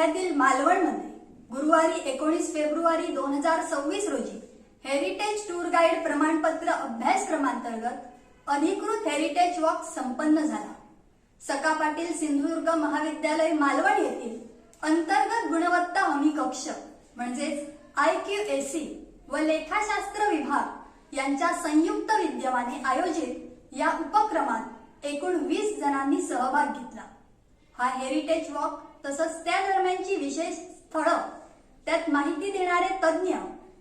जिल्ह्यातील मालवणमध्ये गुरुवारी एकोणीस फेब्रुवारी दोन हजार सव्वीस रोजी हेरिटेज टूर गाईड प्रमाणपत्र अभ्यासक्रमांतर्गत अधिकृत हेरिटेज वॉक संपन्न झाला. सका पाटील सिंधुदुर्ग महाविद्यालय मालवण येथील अंतर्गत गुणवत्ता हमी कक्ष म्हणजेच आय क्यू ए सी व लेखाशास्त्र विभाग यांच्या संयुक्त विद्यमाने आयोजित या उपक्रमात एकूण वीस जणांनी सहभाग घेतला. हा हेरिटेज वॉक तसंच त्या दरम्यानची विशेष स्थळं त्यात माहिती देणारे तज्ज्ञ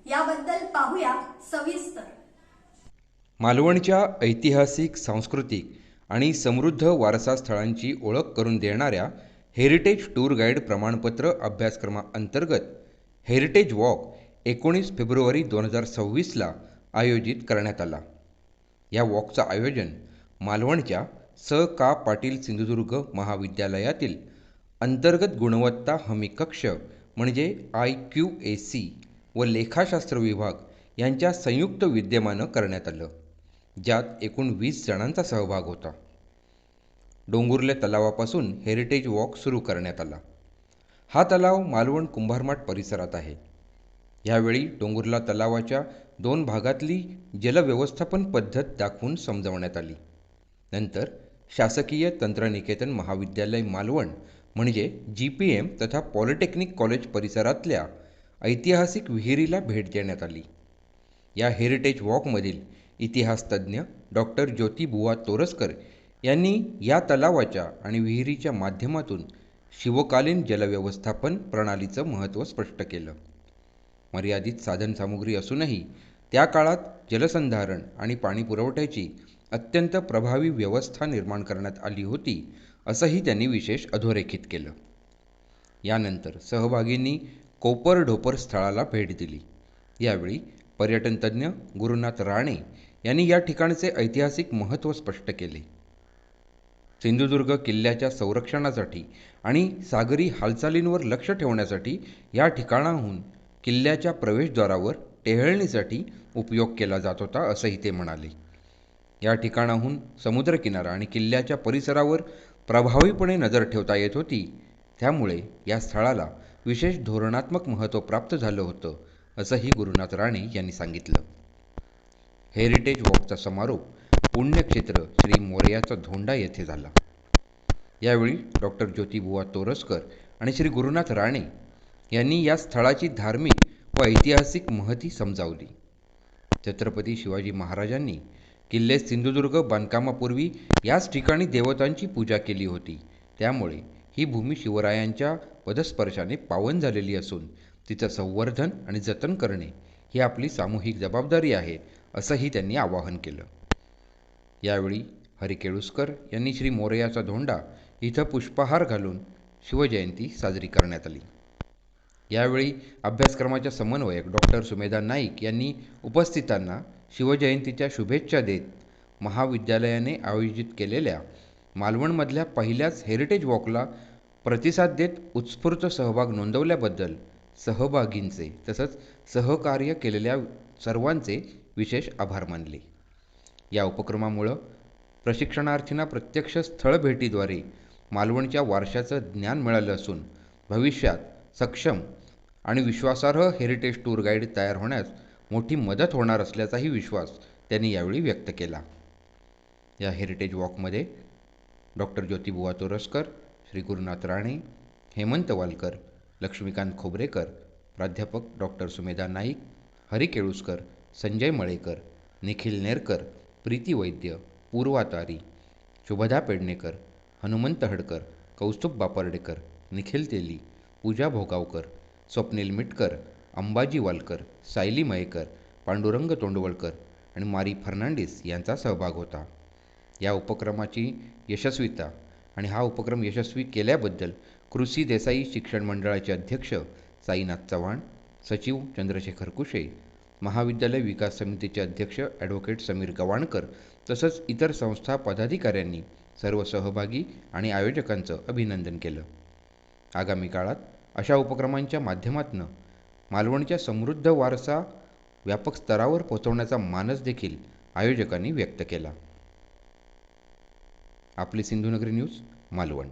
याबद्दल पाहूया सविस्तर. मालवणच्या ऐतिहासिक सांस्कृतिक आणि समृद्ध वारसा स्थळांची ओळख करून देणाऱ्या हेरिटेज टूर गाईड प्रमाणपत्र अभ्यासक्रमाअंतर्गत हेरिटेज वॉक एकोणीस फेब्रुवारी दोन हजार सव्वीसला आयोजित करण्यात आला. या वॉकचं आयोजन मालवणच्या स. का. पाटील सिंधुदुर्ग महाविद्यालयातील अंतर्गत गुणवत्ता हमी कक्ष म्हणजे आय क्यू ए सी व लेखाशास्त्र विभाग यांच्या संयुक्त विद्यमानं करण्यात आलं ज्यात एकूण वीस जणांचा सहभाग होता. डोंगुर्ले तलावापासून हेरिटेज वॉक सुरू करण्यात आला. हा तलाव मालवण कुंभारमाट परिसरात आहे. यावेळी डोंगुर्ला तलावाच्या दोन भागातली जलव्यवस्थापन पद्धत दाखवून समजवण्यात आली. नंतर शासकीय तंत्रनिकेतन महाविद्यालय मालवण म्हणजे जी पी एम तथा पॉलिटेक्निक कॉलेज परिसरातल्या ऐतिहासिक विहिरीला भेट देण्यात आली. या हेरिटेज वॉकमधील इतिहासतज्ज्ञ डॉक्टर ज्योतिबुवा तोरसकर यांनी या तलावाच्या आणि विहिरीच्या माध्यमातून शिवकालीन जलव्यवस्थापन प्रणालीचं महत्त्व स्पष्ट केलं. मर्यादित साधनसामुग्री असूनही त्या काळात जलसंधारण आणि पाणी पुरवठ्याची अत्यंत प्रभावी व्यवस्था निर्माण करण्यात आली होती असंही त्यांनी विशेष अधोरेखित केलं. यानंतर सहभागींनी कोपर ढोपर स्थळाला भेट दिली. यावेळी पर्यटनतज्ज्ञ गुरुनाथ राणे यांनी या ठिकाणचे ऐतिहासिक महत्त्व स्पष्ट केले. सिंधुदुर्ग किल्ल्याच्या संरक्षणासाठी आणि सागरी हालचालींवर लक्ष ठेवण्यासाठी या ठिकाणाहून किल्ल्याच्या प्रवेशद्वारावर टेहळणीसाठी उपयोग केला जात होता असंही ते म्हणाले. या ठिकाणाहून समुद्रकिनारा आणि किल्ल्याच्या परिसरावर प्रभावीपणे नजर ठेवता येत होती. त्यामुळे या स्थळाला विशेष धोरणात्मक महत्त्व प्राप्त झालं होतं असंही गुरुनाथ राणे यांनी सांगितलं. हेरिटेज वॉकचा समारोप पुण्यक्षेत्र श्री मोरयाचा धोंडा येथे झाला. यावेळी डॉक्टर ज्योतिबुवा तोरसकर आणि श्री गुरुनाथ राणे यांनी या स्थळाची धार्मिक व ऐतिहासिक महती समजावली. छत्रपती शिवाजी महाराजांनी किल्ले सिंधुदुर्ग बांधकामापूर्वी याच ठिकाणी देवतांची पूजा केली होती. त्यामुळे ही भूमी शिवरायांच्या पदस्पर्शाने पावन झालेली असून तिचं संवर्धन आणि जतन करणे ही आपली सामूहिक जबाबदारी आहे असंही त्यांनी आवाहन केलं. यावेळी हरी केळुसकर यांनी श्री मोरयाचा धोंडा इथं पुष्पहार घालून शिवजयंती साजरी करण्यात आली. यावेळी अभ्यासक्रमाच्या समन्वयक डॉक्टर सुमेधा नाईक यांनी उपस्थितांना शिवजयंतीच्या शुभेच्छा देत महाविद्यालयाने आयोजित केलेल्या मालवणमधल्या पहिल्याच हेरिटेज वॉकला प्रतिसाद देत उत्स्फूर्त सहभाग नोंदवल्याबद्दल सहभागींचे तसंच सहकार्य केलेल्या सर्वांचे विशेष आभार मानले. या उपक्रमामुळं प्रशिक्षणार्थींना प्रत्यक्ष स्थळ भेटीद्वारे मालवणच्या वारशाचं ज्ञान मिळालं असून भविष्यात सक्षम आणि विश्वासार्ह हेरिटेज टूर गाईड तयार होण्यास मोठी मदत होणार असल्याचाही विश्वास त्यांनी यावेळी व्यक्त केला. या हेरिटेज वॉकमध्ये डॉक्टर ज्योतिबुवा तोरसकर श्री गुरुनाथ राणे हेमंत वालकर लक्ष्मीकांत खोबरेकर प्राध्यापक डॉक्टर सुमेधा नाईक हरी केळुसकर संजय मळेकर निखिल नेरकर प्रीती वैद्य पूर्वा तारी शुभदा पेडणेकर हनुमंत हडकर कौस्तुभ बापर्डेकर निखिल तेली पूजा भोगावकर स्वप्नील मिटकर अंबाजी वालकर सायली मयेकर पांडुरंग तोंडवळकर आणि मारी फर्नांडिस यांचा सहभाग होता. या उपक्रमाची यशस्वीता आणि हा उपक्रम यशस्वी केल्याबद्दल कृषी देसाई शिक्षण मंडळाचे अध्यक्ष साईनाथ चव्हाण सचिव चंद्रशेखर कुशे महाविद्यालय विकास समितीचे अध्यक्ष ॲडव्होकेट समीर गवाणकर तसंच इतर संस्था पदाधिकाऱ्यांनी सर्व सहभागी आणि आयोजकांचं अभिनंदन केलं. आगामी काळात अशा उपक्रमांच्या माध्यमातून मालवणच्या समृद्ध वारसा व्यापक स्तरावर पोहोचवण्याचा मानस देखील आयोजकांनी व्यक्त केला. आपली सिंधुनगरी न्यूज मालवण.